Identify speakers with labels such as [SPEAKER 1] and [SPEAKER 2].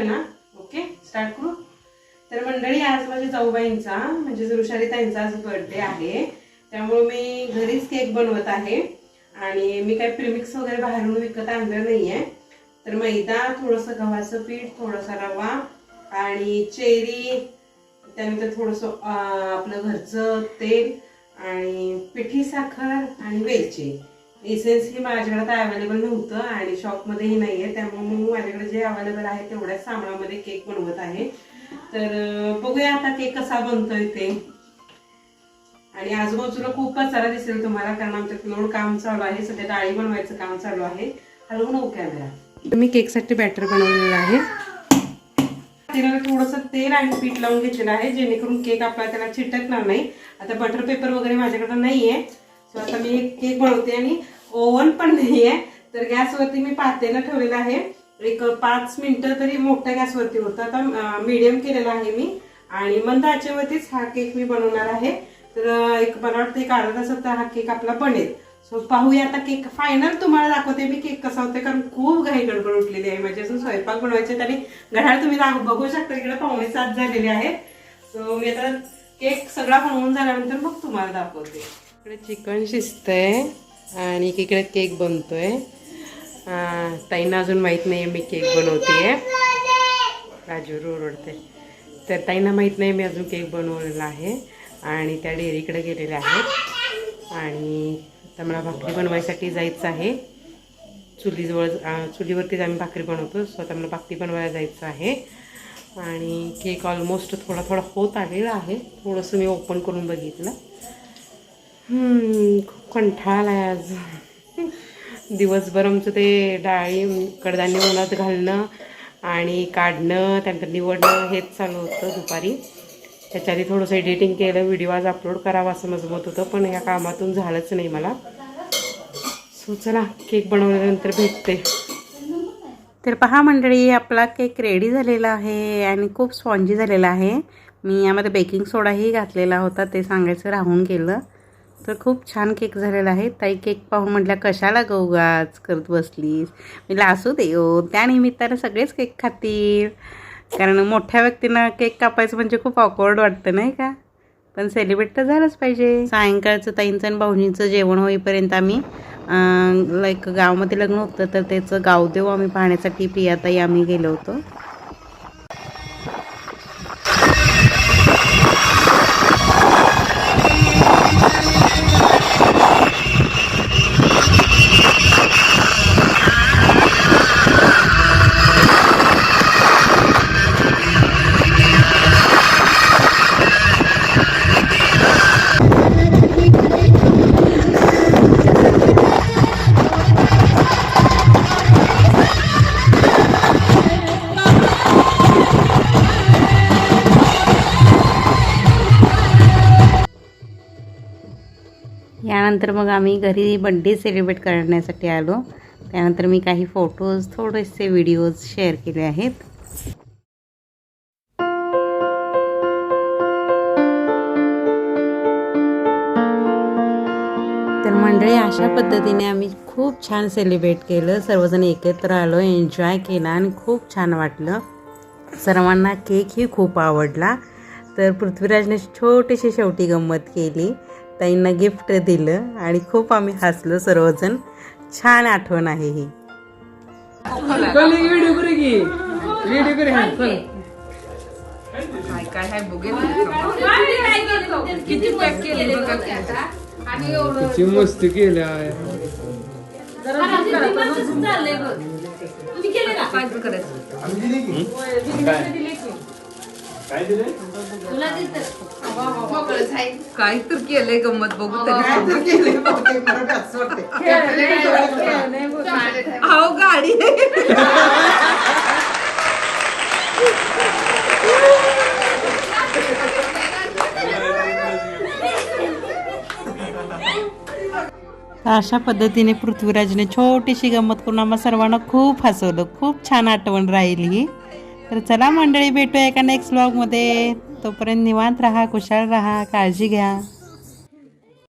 [SPEAKER 1] ना? Okay start करू. तर मंडळी आज माझ्या जाऊबाईंचा म्हणजे ऋषालीताईंचा आज बर्थडे आहे. त्यामुळे मी घरीच केक बनवत आहे. आणि मी काही प्रिमिक्स वगैरे बाहेरून विकत आणलं नाहीये. तर मैदा थोडंसं गव्हाचं पीठ थोडासा रवा आणि चेरी त्यानंतर थोडंसं आपलं घरचं तेल आणि पिठी साखर आणि वेलची. इसेन्स ही माझ्याकडे तर अवेलेबल नव्हतं आणि शॉपमध्येही नाही आहे त्यामुळे मग माझ्याकडे जे अवेलेबल आहे तेवढ्याच सामानामध्ये केक बनवत आहे. तर बघूया आता केक कसा बनतोय ते. आणि आजूबाजूला खूप कचरा दिसेल तुम्हाला कारण आमच्यात लोड काम चालू आहे. सध्या डाळी बनवायचं काम चालू आहे. हलवू नको कॅमेरा मी केकसाठी बॅटर बनवलेलं आहे. तिला थोडंसं तेल आणि पीठ लावून घेतलेलं आहे जेणेकरून केक आपला त्याला चिटकणार नाही. आता बटर पेपर वगैरे माझ्याकडे नाही आहे सो आता मी केक बनवते आणि ओव्हन पण नाही आहे तर गॅसवरती मी पातेलं ठेवलेलं आहे. एक पाच मिनटं तरी मोठ्या गॅसवरती होतं. आता मीडियम केलेला आहे मी. आणि मंद आचेवरतीच हा केक मी बनवणार आहे. तर एक मला वाटतं एक अर्धा तासात हा केक आपला बनेल. सो पाहूया आता केक फायनल तुम्हाला दाखवते मी केक कसा होते कारण खूप घाई गडबड उठलेली आहे. माझी अजून स्वयंपाक बनवायचे आणि घड्याळ तुम्ही दाख- बघू शकता. इकडे पाहुणे सात झालेले आहेत. सो मी आता केक सगळा बनवून झाल्यानंतर मग तुम्हाला दाखवते. इकडे चिकन शिजतंय. आणि इकडे केक बनतोय. आहे ताईंना अजून माहीत नाही मी केक बनवते राजू ओरडते तर ताईंना माहीत नाही मी अजून केक बनवलेला आहे आणि त्या डेअरीकडे गेलेल्या आहेत. आणि आता मला भाकरी बनवायसाठी जायचं आहे. चुलीजवळ चुलीवरतीच आम्ही भाकरी बनवतो सो आता मला भाकरी बनवायला जायचं आहे. आणि केक ऑलमोस्ट थोडा थोडा होत आलेला आहे. थोडंसं मी ओपन करून बघितलं. खूप कंठाळ आहे आज. दिवसभर आमचं ते डाळी कडधान्य उन्हात घालणं आणि काढणं त्यानंतर निवडणं हेच चालू होतं दुपारी. त्याच्या आधी थोडंसं एडिटिंग केलं व्हिडिओ आज अपलोड करावा असं माझं मत होतं पण ह्या कामातून झालंच नाही मला. सो चला केक बनवल्यानंतर भेटते. तर पहा मंडळी आपला केक रेडी झालेला आहे आणि खूप स्पॉन्जी झालेला आहे. मी यामध्ये बेकिंग सोडाही घातलेला होता ते सांगायचं राहून गेलं. तर खूप छान केक झालेला आहे. ताई केक पाहून म्हटल्या कशाला गौगाच करत बसलीस? मी असू दे हो त्यानिमित्तानं सगळेच केक खातील. कारण मोठ्या व्यक्तींना केक कापायचं म्हणजे खूप ऑकवर्ड वाटतं नाही का? पण सेलिब्रेट तर झालंच पाहिजे. सायंकाळचं ताईंचं आणि भाऊजींचं जेवण होईपर्यंत आम्ही लाईक गावामध्ये लग्न होतं तर त्याचं गावदेव आम्ही पाहण्यासाठी प्रियाताई आम्ही गेलो होतो. त्यानंतर मग आम्ही घरी बड्डे सेलिब्रेट करण्यासाठी आलो. त्यानंतर मी काही फोटोज थोडेसे व्हिडिओज शेअर केले आहेत. तर मंडळी अशा पद्धतीने आम्ही खूप छान सेलिब्रेट केलं. सर्वजण एकत्र आलो एन्जॉय केला आणि खूप छान वाटलं. सर्वांना केकही खूप आवडला. तर पृथ्वीराजने छोटीशी शेवटी गंमत केली. ताईंना गिफ्ट दिलं आणि खूप आम्ही हसलो सर्वजण. छान आठवण आहे ही.
[SPEAKER 2] चल एक व्हिडिओ
[SPEAKER 3] काय तर केलंय गंमत बघू तरी. अहो गाडी.
[SPEAKER 1] अशा पद्धतीने पृथ्वीराजने छोटीशी गंमत करून आम्हा सर्वांना खूप हसवलं. खूप छान आठवण राहिली ही. तर चला मंडळी भेटूया एका नेक्स्ट ब्लॉगमध्ये तोपर्यंत निवांत राहा कुशाल राहा काळजी घ्या.